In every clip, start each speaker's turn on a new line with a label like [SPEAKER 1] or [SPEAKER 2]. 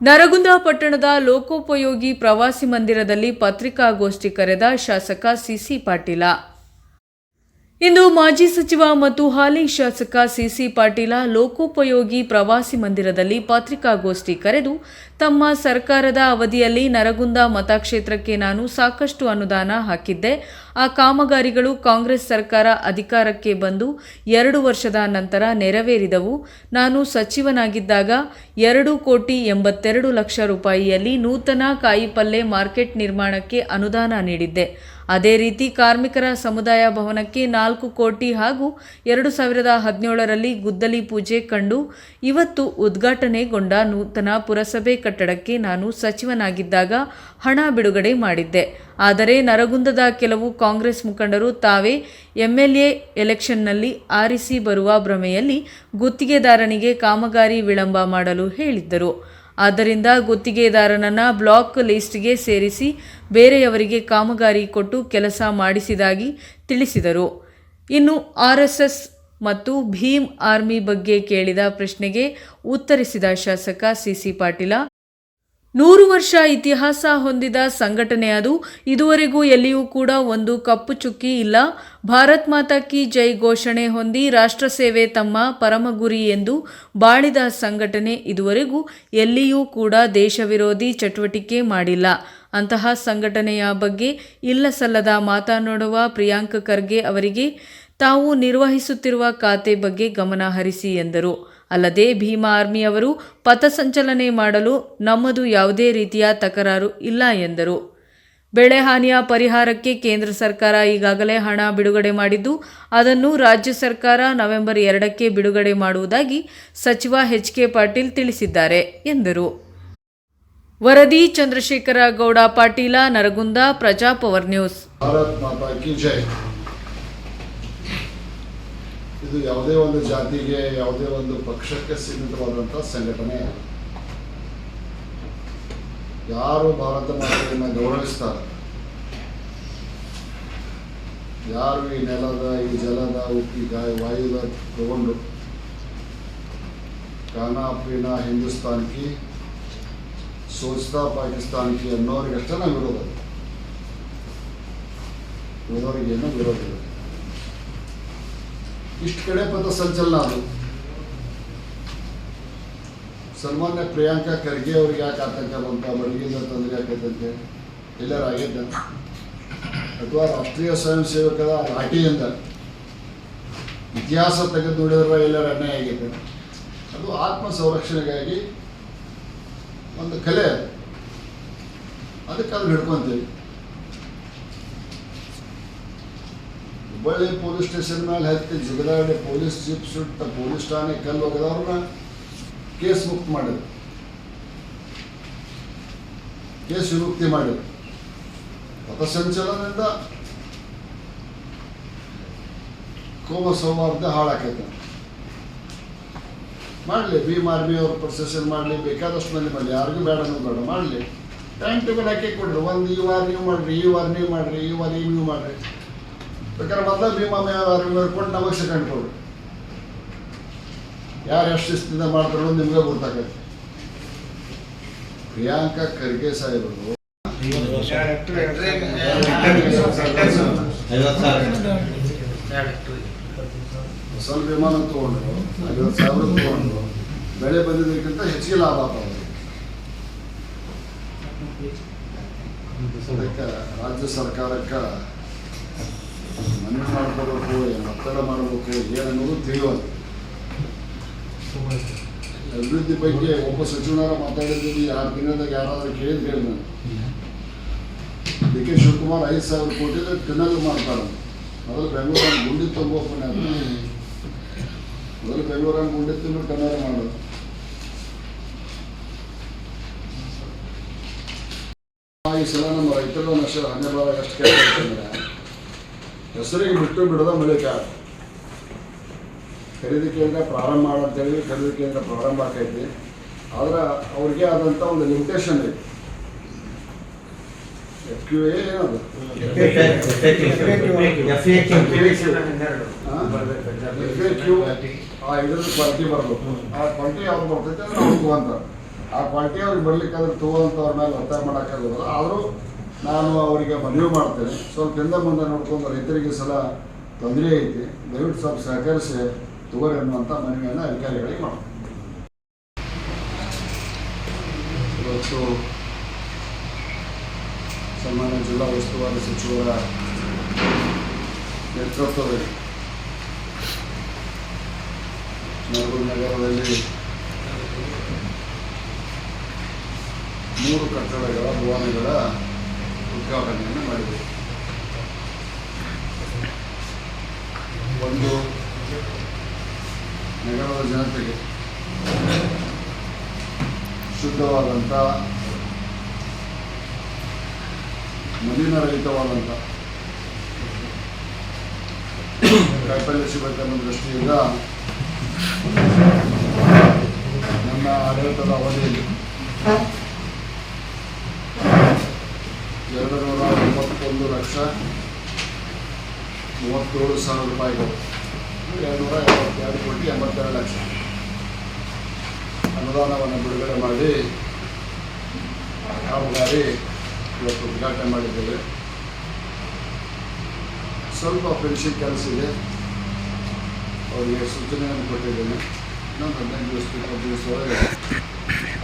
[SPEAKER 1] ನರಗುಂದ ಪಟ್ಟಣದ ಲೋಕೋಪಯೋಗಿ ಪ್ರವಾಸಿ ಮಂದಿರದಲ್ಲಿ ಪತ್ರಿಕಾಗೋಷ್ಠಿ ಕರೆದ ಶಾಸಕ ಸಿಸಿ ಪಾಟೀಲ ಇಂದು ಮಾಜಿ ಸಚಿವ ಮತ್ತು ಹಾಲಿ ಶಾಸಕ ಸಿಸಿ ಪಾಟೀಲ ಲೋಕೋಪಯೋಗಿ ಪ್ರವಾಸಿ ಮಂದಿರದಲ್ಲಿ ಪತ್ರಿಕಾಗೋಷ್ಠಿ ಕರೆದು, ತಮ್ಮ ಸರ್ಕಾರದ ಅವಧಿಯಲ್ಲಿ ನರಗುಂದ ಮತಕ್ಷೇತ್ರಕ್ಕೆ ನಾನು ಸಾಕಷ್ಟು ಅನುದಾನ ಹಾಕಿದ್ದೆ. ಆ ಕಾಮಗಾರಿಗಳು ಕಾಂಗ್ರೆಸ್ ಸರ್ಕಾರ ಅಧಿಕಾರಕ್ಕೆ ಬಂದು ಎರಡು ವರ್ಷದ ನಂತರ ನೆರವೇರಿದವು. ನಾನು ಸಚಿವನಾಗಿದ್ದಾಗ ಎರಡು ಕೋಟಿ ಎಂಬತ್ತೆರಡು ಲಕ್ಷ ರೂಪಾಯಿಯಲ್ಲಿ ನೂತನ ಕಾಯಿಪಲ್ಲೆ ಮಾರ್ಕೆಟ್ ನಿರ್ಮಾಣಕ್ಕೆ ಅನುದಾನ ನೀಡಿದ್ದೆ. ಅದೇ ರೀತಿ ಕಾರ್ಮಿಕರ ಸಮುದಾಯ ಭವನಕ್ಕೆ ನಾಲ್ಕು ಕೋಟಿ ಹಾಗೂ ಎರಡು ಸಾವಿರದ ಹದಿನೇಳರಲ್ಲಿ ಗುದ್ದಲಿ ಪೂಜೆ ಕಂಡು ಇವತ್ತು ಉದ್ಘಾಟನೆಗೊಂಡ ನೂತನ ಪುರಸಭೆ ಕಟ್ಟಡಕ್ಕೆ ನಾನು ಸಚಿವನಾಗಿದ್ದಾಗ ಹಣ ಬಿಡುಗಡೆ ಮಾಡಿದ್ದೆ. ಆದರೆ ನರಗುಂದದ ಕೆಲವು ಕಾಂಗ್ರೆಸ್ ಮುಖಂಡರು ತಾವೇ ಎಂಎಲ್ಎ ಎಲೆಕ್ಷನ್ನಲ್ಲಿ ಆರಿಸಿ ಬರುವ ಭ್ರಮೆಯಲ್ಲಿ ಗುತ್ತಿಗೆದಾರನಿಗೆ ಕಾಮಗಾರಿ ವಿಳಂಬ ಮಾಡಲು ಹೇಳಿದ್ದರು. ಆದ್ದರಿಂದ ಗುತ್ತಿಗೆದಾರನನ್ನು ಬ್ಲಾಕ್ ಲಿಸ್ಟ್ಗೆ ಸೇರಿಸಿ ಬೇರೆಯವರಿಗೆ ಕಾಮಗಾರಿ ಕೊಟ್ಟು ಕೆಲಸ ಮಾಡಿಸಿದಾಗಿ ತಿಳಿಸಿದರು. ಇನ್ನು ಆರ್ಎಸ್ಎಸ್ ಮತ್ತು ಭೀಮ್ ಆರ್ಮಿ ಬಗ್ಗೆ ಕೇಳಿದ ಪ್ರಶ್ನೆಗೆ ಉತ್ತರಿಸಿದ ಶಾಸಕ ಸಿಸಿ ಪಾಟೀಲ ನೂರು ವರ್ಷ ಇತಿಹಾಸ ಹೊಂದಿದ ಸಂಘಟನೆ ಅದು. ಇದುವರೆಗೂ ಎಲ್ಲಿಯೂ ಕೂಡ ಒಂದು ಕಪ್ಪು ಚುಕ್ಕಿ ಇಲ್ಲ. ಭಾರತ್ ಮಾತಾ ಕಿ ಜೈ ಘೋಷಣೆ ಹೊಂದಿ ರಾಷ್ಟ್ರ ಸೇವೆ ತಮ್ಮ ಪರಮ ಗುರಿ ಎಂದು ಬಾಳಿದ ಸಂಘಟನೆ ಇದುವರೆಗೂ ಎಲ್ಲಿಯೂ ಕೂಡ ದೇಶ ವಿರೋಧಿ ಚಟುವಟಿಕೆ ಮಾಡಿಲ್ಲ. ಅಂತಹ ಸಂಘಟನೆಯ ಬಗ್ಗೆ ಇಲ್ಲಸಲ್ಲದ ಮಾತನಾಡುವ ಪ್ರಿಯಾಂಕ ಖರ್ಗೆ ಅವರಿಗೆ ತಾವು ನಿರ್ವಹಿಸುತ್ತಿರುವ ಖಾತೆ ಬಗ್ಗೆ ಗಮನ ಹರಿಸಿ ಎಂದರು. ಅಲ್ಲದೆ ಭೀಮಾ ಆರ್ಮಿ ಅವರು ಪಥಸಂಚಲನೆ ಮಾಡಲು ನಮ್ಮದು ಯಾವುದೇ ರೀತಿಯ ತಕರಾರು ಇಲ್ಲ ಎಂದರು. ಬೆಳೆ ಹಾನಿಯ ಪರಿಹಾರಕ್ಕೆ ಕೇಂದ್ರ ಸರ್ಕಾರ ಈಗಾಗಲೇ ಹಣ ಬಿಡುಗಡೆ ಮಾಡಿದ್ದು, ಅದನ್ನು ರಾಜ್ಯ ಸರ್ಕಾರ ನವೆಂಬರ್ ಎರಡಕ್ಕೆ ಬಿಡುಗಡೆ ಮಾಡುವುದಾಗಿ ಸಚಿವ ಎಚ್ ಕೆ ಪಾಟೀಲ್ ತಿಳಿಸಿದ್ದಾರೆ ಎಂದರು. ವರದಿ ಚಂದ್ರಶೇಖರ ಗೌಡ ಪಾಟೀಲ, ನರಗುಂದ, ಪ್ರಜಾಪವರ್ ನ್ಯೂಸ್.
[SPEAKER 2] ಇದು ಯಾವುದೇ ಒಂದು ಜಾತಿಗೆ, ಯಾವುದೇ ಒಂದು ಪಕ್ಷಕ್ಕೆ ಸೀಮಿತವಾದಂಥ ಸಂಘಟನೆ. ಯಾರು ಭಾರತ ಮಾತೆಯನ್ನು ಗೌರವಿಸ್ತಾರೆ? ಯಾರು ಈ ನೆಲದ, ಈ ಜಲದ, ಉಕ್ಕಿ, ಗಾಯ, ವಾಯುದ ತಗೊಂಡು ಖಾನಾ ಪೀನಾ ಹಿಂದೂಸ್ತಾನ್ ಕಿ ಸೋಚ್ತಾ ಪಾಕಿಸ್ತಾನ್ ಕಿ ಅನ್ನೋರಿಗೆ ಅಷ್ಟೇ ನಾವು ವಿರೋಧ. ಉಳಿದವರಿಗೇನು ವಿರೋಧ ಇಷ್ಟು ಕಡೆ ಪಥ ಸಂಚಲನ ಅದು. ಸನ್ಮಾನ್ಯ ಪ್ರಿಯಾಂಕಾ ಖರ್ಗೆ ಅವ್ರಿಗೆ ಯಾಕೆ ಆತಂಕ ಬಂತ ಬಡಗಿಂದ ತೊಂದರೆ ಆಗೈತಂತೆ ಎಲ್ಲರೂ ಆಗಿದ್ದ. ಅಥವಾ ರಾಷ್ಟ್ರೀಯ ಸ್ವಯಂ ಸೇವಕರ ರಾಟಿಯಿಂದ ಇತಿಹಾಸ ತೆಗೆದು ನೋಡಿದ್ರೆ ಎಲ್ಲರ ಅನ್ಯಾಯ ಆಗಿದೆ ಅದು ಆತ್ಮ ಸಂರಕ್ಷಣೆಗಾಗಿ ಒಂದು ಕಲೆ. ಅದಕ್ಕೆ ಅದನ್ನ ಹಿಡ್ಕೊಂತೀವಿ. ಹುಬ್ಬಳ್ಳಿ ಪೊಲೀಸ್ ಸ್ಟೇಷನ್ ಮೇಲೆ ಹತ್ತಿ ಜಿಗದಾಡಿ ಪೊಲೀಸ್ ಜೀಪ್ ಸುಟ್ಟ ಪೊಲೀಸ್ ಠಾಣೆ ಕಲ್ಲು ಒಗೆದವ್ರನ್ನ ಕೇಸ್ ಮುಕ್ತ ಮಾಡಿದ್ರು. ಕೇಸ್ ವಿಮುಕ್ತಿ ಮಾಡಿದ್ರು. ಪಥಸಂಚಲನದಿಂದ ಕೋಮ ಸೌಹಾರ್ದ ಹಾಳಾಕೈತೆ. ಮಾಡಲಿ, ಭೀಮ್ ಆರ್ಮಿ ಅವ್ರ ಪ್ರೊಸೆಷನ್ ಮಾಡಲಿ, ಬೇಕಾದಷ್ಟು ಮಂದಿ ಮಾಡಲಿ, ಯಾರಿಗೂ ಬೇಡ ಬೇಡ, ಮಾಡಲಿ. ಟೈಮ್ ಟೇಬಲ್ ಹಾಕಿ ಕೊಡ್ರಿ, ಒಂದು ಈ ವಾರ ನೀವು ಮಾಡಿರಿ, ಈ ವಾರ ನೀವು ಮಾಡಿರಿ, ಈ ವಾರ ನೀವು ಮಾಡಿರಿ. ಬೇಕಾದ್ರೆ ಮೊದಲ ಭೀಮಾ ಕೊಟ್ಟು ನಮಗೆ ಸೆಕೆಂಡ್ ಕೊಡು ಯಾರು ಎಷ್ಟು ಶಿಸ್ತಿಂದ ಮಾಡ್ತಾರೋ ನಿಮ್ಗೆ ಗೊತ್ತಾಗತ್ತೆ. ಪ್ರಿಯಾಂಕಾ ಖರ್ಗೆ ಸಾಹೇಬರು. ಸ್ವಲ್ಪ ವಿಮಾನ ತಗೊಂಡ್ರು ಐವತ್ತು ಸಾವಿರ ತಗೊಂಡ್ರು ಬೆಳೆ ಬಂದಿದ್ದಕ್ಕಿಂತ ಹೆಚ್ಚಿಗೆ ಲಾಭ ಆಗ್ತಾವ ಅದಕ್ಕೆ ರಾಜ್ಯ ಸರ್ಕಾರಕ್ಕೆ ಮನವಿ ಮಾಡ್ಕೋಬೇಕು, ಏನು ಒತ್ತಡ ಮಾಡಬೇಕು ಏನನ್ನೋದು ತಿಳಿಯೋದು ಅಭಿವೃದ್ಧಿ ಬಗ್ಗೆ ಒಬ್ಬ ಸಚಿವನಾರ ಮಾತಾಡಿದ್ದೀವಿ ಆರು ದಿನದಾಗ ಯಾರಾದರೂ ಕೇಳಿದ್ ಹೇಳಿ ನಾನು. ಡಿ ಕೆ ಶಿವಕುಮಾರ್ ಐದು ಸಾವಿರ ಕೋಟಿ ಟನಲ್ ಮಾಡ್ತಾರೆ. ಮೊದಲು ಬೆಂಗಳೂರಲ್ಲಿ ಗುಂಡಿ ತುಂಬೋಪನೆ ಮೊದಲು ಬೆಂಗಳೂರಲ್ಲಿ ಗುಂಡಿ ತುಂಬ ಟನಲ್ ಮಾಡೋದು. ಈ ಸಲ ನಮ್ಮ ರೈತರು ನಷ್ಟ ಹನ್ನೆರಡು ಎಷ್ಟು ಕೇಳ್ತಾರೆ ಹೆಸರಿಗೆ ಬಿಟ್ಟು ಬಿಡದ ಮೂಲಕ ಖರೀದಿ ಕೇಂದ್ರ ಪ್ರಾರಂಭ ಮಾಡಂತೇಳಿ ಖರೀದಿ ಕೇಂದ್ರ ಪ್ರಾರಂಭ ಆಕೈತಿ ಆದ್ರೆ ಅವ್ರಿಗೆ ಆದಂತ ಒಂದು ಲಿಮಿಟೇಷನ್ ಐತಿ ಎಫ್ ಕ್ಯೂ ಏನದು? ಆ ಇದ್ರದ್ದು ಕ್ವಾಲಿಟಿ ಬರ್ಬೇಕು. ಆ ಕ್ವಾಲಿಟಿ ಯಾವ್ದು ಬರ್ತೈತೆ ಅಂದ್ರೆ ಅವ್ರಿಗೆ ಅಂತಾರೆ ಆ ಪಾರ್ಟಿ ಅವ್ರಿಗೆ ಬರ್ಲಿಕ್ಕಾದ್ರೆ ತಗೋಂಥವ್ರ ಮೇಲೆ ಒತ್ತಾಯ ಮಾಡೋಕ್ಕಾಗೋದಿಲ್ಲ ಆದರೂ ನಾನು ಅವರಿಗೆ ಮನವಿ ಮಾಡ್ತೇನೆ. ಸ್ವಲ್ಪ ಹಿಂದೆ ಮುಂದೆ ನೋಡ್ಕೊಂಡು ರೈತರಿಗೆ ಸಲ ತೊಂದರೆ ಐತಿ, ದಯವಿಟ್ಟು ಸ್ವಲ್ಪ ಸಹಕರಿಸಿ ತಗೋರಿ ಅನ್ನುವಂಥ ಮನವಿಯನ್ನು ಅಧಿಕಾರಿಗಳಿಗೆ ಮಾಡ್ತೀನಿ. ಇವತ್ತು ಸನ್ಮಾನ್ಯ ಜಿಲ್ಲಾ ಉಸ್ತುವಾರಿ ಸಚಿವರ ನೇತೃತ್ವದಲ್ಲಿ ನರಗುಂದ ನಗರದಲ್ಲಿ ಮೂರು ಕಟ್ಟಡಗಳ ಭವನಗಳ ಉದ್ಘಾಟನೆಯನ್ನು ಮಾಡಿದರು. ಒಂದು ನಗರದ ಜನತೆಗೆ ಶುದ್ಧವಾದಂಥ ಮಲಿನರಹಿತವಾದಂಥ ಕಾಯಿಪಲ್ಯ ಸಿಗಬೇಕನ್ನೋ ದೃಷ್ಟಿಯಿಂದ ನನ್ನ ಆಡಳಿತದ ಅವಧಿಯಲ್ಲಿ ಎರಡು ನೂರ ಎಂಬತ್ತೊಂದು ಲಕ್ಷ ಮೂವತ್ತೇಳು ಸಾವಿರ ರೂಪಾಯಿಗಳು. ಎರಡು ನೂರ ಎಂಬತ್ತೆರಡು ಕೋಟಿ ಎಂಬತ್ತೆರಡು ಲಕ್ಷ. ಅನುದಾನವನ್ನು ಬಿಡುಗಡೆ ಮಾಡಿ ಕಾಮಗಾರಿ ಇವತ್ತು ಉದ್ಘಾಟನೆ ಮಾಡಿದ್ದೇವೆ. ಸ್ವಲ್ಪ ಫಿನಿಷಿಂಗ್ ಕೆಲಸ ಇದೆ. ಅವರಿಗೆ ಸೂಚನೆಯನ್ನು ಕೊಟ್ಟಿದ್ದೇನೆ. ಇನ್ನೊಂದು ಹದಿನೈದು ದಿವಸ, ಇಪ್ಪತ್ತು ಒಳಗೆ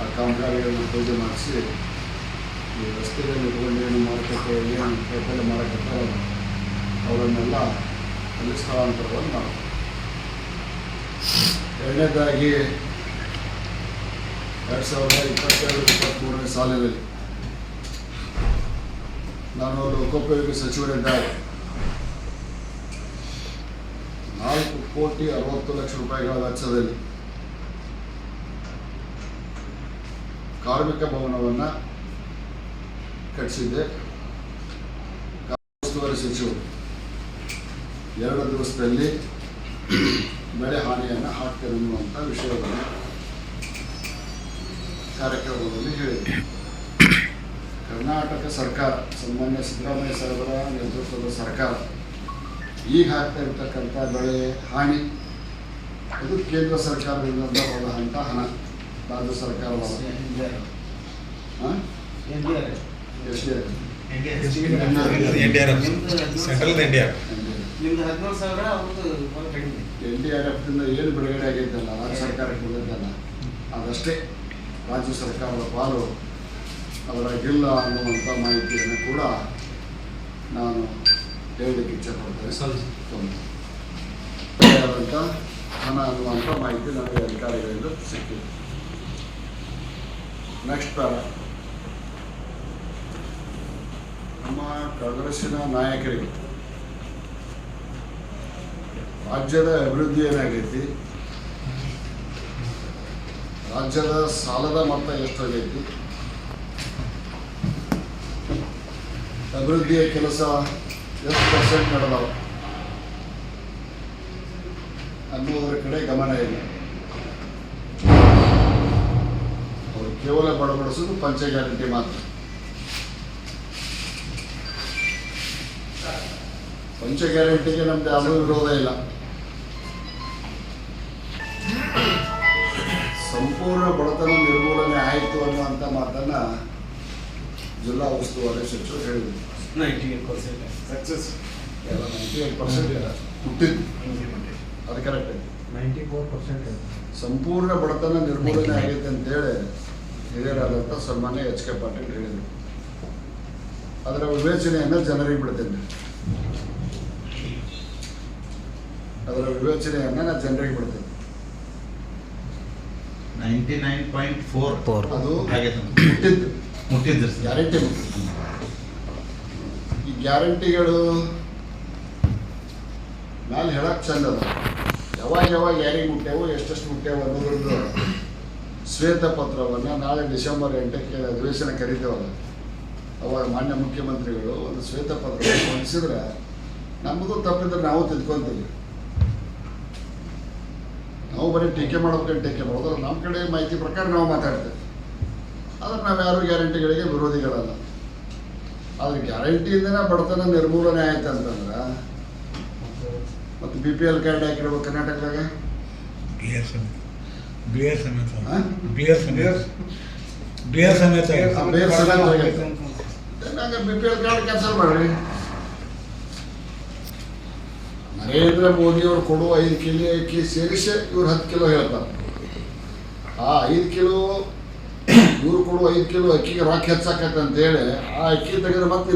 [SPEAKER 2] ಆ ಕಾಮಗಾರಿಗಳನ್ನು ಪೂಜೆ ಮಾಡಿಸಿ ಈ ರಸ್ತೆಯಲ್ಲಿ ಇಟ್ಕೊಂಡು ಏನು ಮಾರುಕಟ್ಟೆ ಏನು ಕೈಪಲ್ಯ ಮಾರುಕಟ್ಟೆ ಅವರನ್ನೆಲ್ಲ ಅಲ್ಲಿ ಸ್ಥಳಾಂತರವನ್ನು ಮಾಡ್ತಾರೆ ಎರಡನೇದಾಗಿ ಎರಡು ಸಾವಿರದ ಇಪ್ಪತ್ತೆರಡು ಇಪ್ಪತ್ತ್ಮೂರನೇ ಸಾಲಿನಲ್ಲಿ ನಾನು ಲೋಕೋಪಯೋಗಿ ಸಚಿವರಿದ್ದಾಗ ನಾಲ್ಕು ಕೋಟಿ ಅರವತ್ತು ಲಕ್ಷ ರೂಪಾಯಿಗಳ ವೆಚ್ಚದಲ್ಲಿ ಕಾರ್ಮಿಕ ಭವನವನ್ನು ಕಟ್ಟಿಸಿದ್ದೆ ಉಸ್ತುವಾರಿ ಸಚಿವರು ಎರಡು ದಿವಸದಲ್ಲಿ ಬೆಳೆ ಹಾನಿಯನ್ನು ಹಾಕ್ತೇನೆ ಅನ್ನುವಂಥ ವಿಷಯವನ್ನು ಕಾರ್ಯಕ್ರಮದಲ್ಲಿ ಹೇಳಿದೆ ಕರ್ನಾಟಕ ಸರ್ಕಾರ ಸನ್ಮಾನ್ಯ ಸಿದ್ದರಾಮಯ್ಯ ಸಾಹೇಬರ ನೇತೃತ್ವದ ಸರ್ಕಾರ ಈಗ ಹಾಕ್ತಾ ಇರ್ತಕ್ಕಂಥ ಬೆಳೆ ಹಾನಿ ಅದು ಕೇಂದ್ರ ಸರ್ಕಾರದಿಂದ ಬರುವಂಥ ಹಣ ರಾಜ್ಯ ಸರ್ಕಾರ ಎಷ್ಟು
[SPEAKER 3] ಎನ್ ಸೆಂಟ್ರಲ್
[SPEAKER 2] ಎಫ್ನಿಂದ ಏನು ಬಿಡುಗಡೆ ಆಗಿದ್ದಲ್ಲ ರಾಜ್ಯ ಸರ್ಕಾರಕ್ಕೆ ಬಂದದ್ದಲ್ಲ ಅದಷ್ಟೇ ರಾಜ್ಯ ಸರ್ಕಾರದ ಪಾಲು ಅದರಾಗಿಲ್ಲ ಅನ್ನುವಂಥ ಮಾಹಿತಿಯನ್ನು ಕೂಡ ನಾನು ಹೇಳಲಿಕ್ಕೆ ಇಚ್ಛೆಪಡ್ತೇನೆ ಆದಂಥ ಹಣ ಅನ್ನುವಂಥ ಮಾಹಿತಿ ನನಗೆ ಅಧಿಕಾರಿಗಳಿಂದ ಸಿಕ್ಕಿದೆ ನೆಕ್ಸ್ಟ್ ನಮ್ಮ ಕಾಂಗ್ರೆಸ್ಸಿನ ನಾಯಕರಿಗೆ. ರಾಜ್ಯದ ಅಭಿವೃದ್ಧಿ ಏನಾಗೈತಿ? ರಾಜ್ಯದ ಸಾಲದ ಮೊತ್ತ ಎಷ್ಟಾಗೈತಿ? ಅಭಿವೃದ್ಧಿಯ ಕೆಲಸ ಎಷ್ಟು ಪರ್ಸೆಂಟ್ ನಡೆದಾವ ಅನ್ನೋದರ ಕಡೆ ಗಮನ ಇಲ್ಲ ಅವರು ಕೇವಲ ಬಡಬಡಿಸೋದು ಪಂಚ ಗ್ಯಾರಂಟಿ ಮಾತ್ರ. ಪಂಚ ಗ್ಯಾರಂಟಿಗೆ ನಮ್ದು ಯಾವುದೂ ವಿರೋಧ ಇಲ್ಲ ಸಂಪೂರ್ಣ ಬಡತನ ನಿರ್ಮೂಲನೆ ಆಯಿತು ಅನ್ನುವಂಥ ಮಾತನ್ನ ಜಿಲ್ಲಾ ಉಸ್ತುವಾರಿ ಸಚಿವರು ಹೇಳಿದ್ರು.
[SPEAKER 4] Ninety eight percent.
[SPEAKER 2] ಸಕ್ಸಸ್ ಎಲ್ಲ ನೈಂಟಿ ಏಟ್ ಪರ್ಸೆಂಟ್ ಹುಟ್ಟಿದ್ದು. ಅದು ಕರೆಕ್ಟ್ ಐತಿ
[SPEAKER 4] ನೈಂಟಿ ಫೋರ್ ಪರ್ಸೆಂಟ್
[SPEAKER 2] ಸಂಪೂರ್ಣ ಬಡತನ ನಿರ್ಮೂಲನೆ ಆಗೈತೆ ಅಂತೇಳಿ ಹಿರಿಯರಾದಂಥ ಸನ್ಮಾನ್ಯ ಎಚ್ ಕೆ ಪಾಟೀಲ್ ಹೇಳಿದರು. ಅದರ ವಿವೇಚನೆಯನ್ನು ಜನರಿಗೆ ಬಿಡ್ತೇನೆ. ಅದರ ವಿವೇಚನೆಯನ್ನು ನಾನು ಜನರಿಗೆ ಬಿಡ್ತೇನೆ
[SPEAKER 3] ನೈಂಟಿ ನೈನ್ ಪಾಯಿಂಟ್ ಫೋರ್
[SPEAKER 2] ಅದು ಗ್ಯಾರಂಟಿ ಈ ಗ್ಯಾರಂಟಿಗಳು ಮ್ಯಾಲೆ ಹೇಳಕ್ ಚಂದ ಅದ. ಯಾವಾಗ ಯಾವಾಗ ಯಾರಿಗೆ ಮುಟ್ಟ್ಯಾವು ಎಷ್ಟೆಷ್ಟು ಮುಟ್ಟ್ಯಾವು ಅನ್ನೋದ್ರದ್ದು ಶ್ವೇತ ಪತ್ರವನ್ನ ನಾಳೆ ಡಿಸೆಂಬರ್ ಎಂಟಕ್ಕೆ ಅಧಿವೇಶನ ಕರೀತೇವಲ್ಲ. ಅವಾಗ ಮಾನ್ಯ ಮುಖ್ಯಮಂತ್ರಿಗಳು ಒಂದು ಶ್ವೇತ ಪತ್ರವನ್ನು ಹೊಂದಿಸಿದ್ರೆ ನಮ್ಮದು ತಪ್ಪಿದ್ರೆ ನಾವು ತಿದ್ಕೊಂತೀವಿ ನಾವು ಬರೀ ಟೀಕೆ ಮಾಡ್ಬೇಕಂತ ಟೀಕೆ ಮಾಡೋದು? ನಮ್ಮ ಕಡೆ ಮಾಹಿತಿ ಪ್ರಕಾರ ನಾವು ಮಾತಾಡ್ತೇವೆ. ಆದ್ರೆ ನಾವು ಯಾರು ಗ್ಯಾರಂಟಿಗಳಿಗೆ ವಿರೋಧಿಗಳಲ್ಲ. ಆದರೆ ಗ್ಯಾರಂಟಿಯಿಂದನೇ ಬಡತನ ನಿರ್ಮೂಲನೆ ಆಯ್ತು ಅಂತಂದ್ರೆ ಮತ್ತು ಬಿ ಪಿ ಎಲ್ ಕಾರ್ಡ್ ಹಾಕಿರ್ಬೇಕು ಕರ್ನಾಟಕದಾಗ?
[SPEAKER 3] B S M B S ಬೇರ್ ಸಮೇತ
[SPEAKER 2] ಬೇರೆ ಸಮೇತ B P L card cancel ಮಾಡ್ರಿ. ನರೇಂದ್ರ ಮೋದಿ ಅವ್ರು ಕೊಡುವ ಐದು ಕಿಲೋ ಅಕ್ಕಿ ಸೇರಿಸಿ ಇವ್ರು ಹತ್ತು ಕಿಲೋ ಹೇಳ್ತಾರೆ. ಆ ಐದು ಕಿಲೋ, ಇವ್ರು ಕೊಡುವ ಐದು ಕಿಲೋ ಅಕ್ಕಿಗೆ ರಾಕಿ ಹೆಚ್ಚಾಕತ್ತೆ ಅಂತೇಳಿ ಆ ಅಕ್ಕಿ ತೆಗೆದ್ರೆ ಮತ್ತೆ